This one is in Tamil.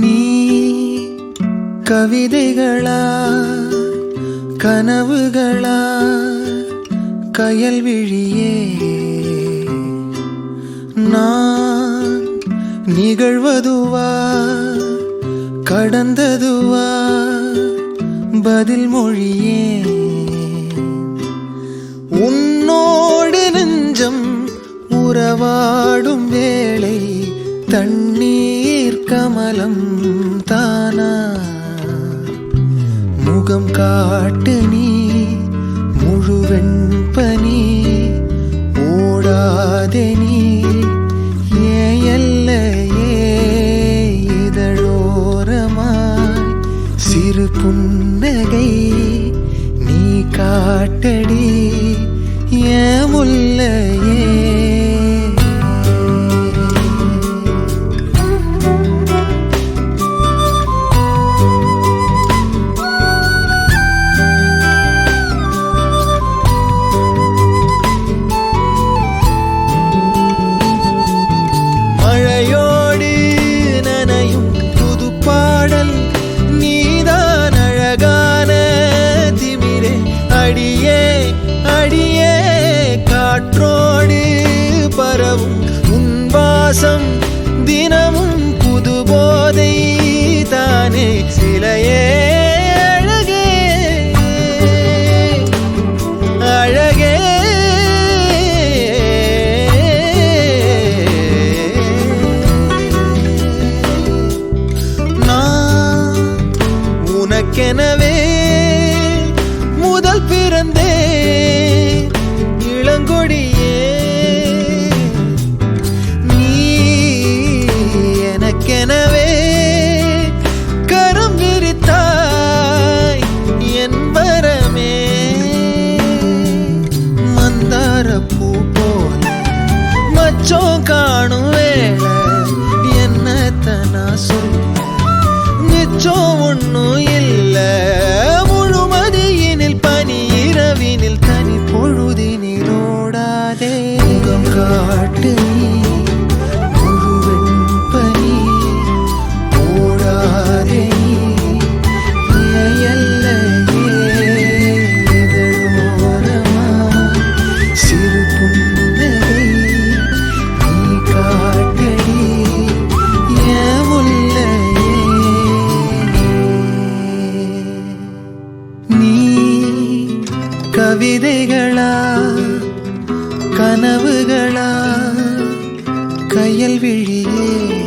நீ கவிதைகளா கனவுகளா கயல் விழியே. நான் நிகழ்வதுவா கடந்ததுவா பதில் மொழியே. உன்னோடு கமலம் தானா? முகம் காட்டு நீ முழுவெண் பனி ஓடாதே நீ ஏன் எல்லையே இதழோரமாய். சிறு புன்னகை நீ காட்டடி ஏன் முல்லையே விசுவாசம் தினமும் புது போதை தானே சிலையே. மிச்சம் ஒன்றும் இல்ல. முழுமதியினில் பனி இரவினில் தனி பொழுதினில் ஓடாதே. முகம் காட்டு கவிதைகளா கனவுகளா கையல் விழியே.